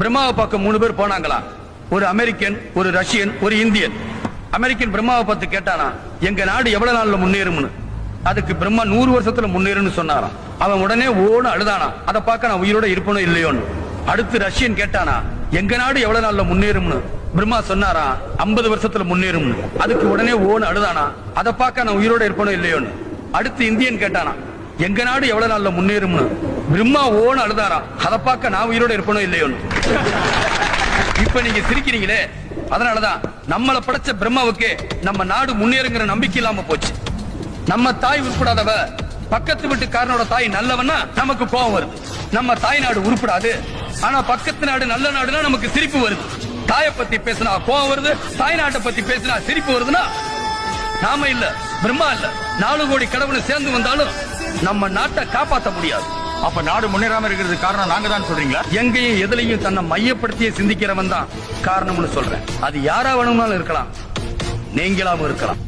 பிரம்மாவை பார்க்க மூணு பேர் போனாங்களா? ஒரு அமெரிக்கன் ஒரு ரஷ்யன் ஒரு இந்தியன். அமெரிக்கன் பிரம்மாவை பார்த்து கேட்டானா எங்க நாடு எவ்வளவு நாள்ல முன்னேறும்னு? அதுக்கு பிரம்மா நூறு வருஷத்துல முன்னேறும்னு சொன்னாராம். அவன் உடனே ஓன்னு அழுதானா அதை பார்க்க நான் உயிரோட இருப்பனோ இல்லையோன்னு? அடுத்து ரஷ்யன் கேட்டானா எங்க நாடு எவ்வளவு நாள்ல முன்னேறும்னு? பிரம்மா சொன்னாரா ஐம்பது வருஷத்துல முன்னேறும்னு. அதுக்கு உடனே ஓன அழுதானா அதை பார்க்க நான் உயிரோட இருப்பனோ இல்லையோன்னு? அடுத்து இந்தியன் கேட்டானா எங்க நாடு எவ்வளவு நாள்ல முன்னேறும்னு? பிரம்மா ஓன்னு அழுதாராம் அதை பார்க்க நான் உயிரோட இருப்பனோ இல்லையோன்னு இப்ப நீங்க சிரிக்கிறீங்களே அதனாலதான் நம்மளை படைச்ச பிரம்மாவுக்கு நம்ம நாடு முன்னேறுங்கிற நம்பிக்கை இல்லாம போச்சு. நம்ம தாய் உருப்படாதவ பக்கத்து வீட்டுக்காரனோட தாய் நல்லவன்னா நமக்கு கோபம் வருது. நம்ம தாய் நாடு உருப்படாது ஆனா பக்கத்து நாடு நல்ல நாடுனா நமக்கு சிரிப்பு வருது. தாயை பத்தி பேசினா கோபம் வருது தாய் நாட்டை பத்தி பேசினா சிரிப்பு வருதுன்னா நாம இல்ல பிரம்மா இல்ல. நாலு கோடி கடவுள் சேர்ந்து வந்தாலும் நம்ம நாட்டை காப்பாற்ற முடியாது. அப்ப நாடு முன்னேறாம இருக்கிறது காரணம் நாங்க தான் சொல்றீங்களா? எங்கேயும் எதுலையும் தன்னை மையப்படுத்திய சிந்திக்கிறவன் தான் காரணம்னு சொல்றேன். அது யாரா வேணும்னாலும் இருக்கலாம். நீங்களாவும் இருக்கலாம்.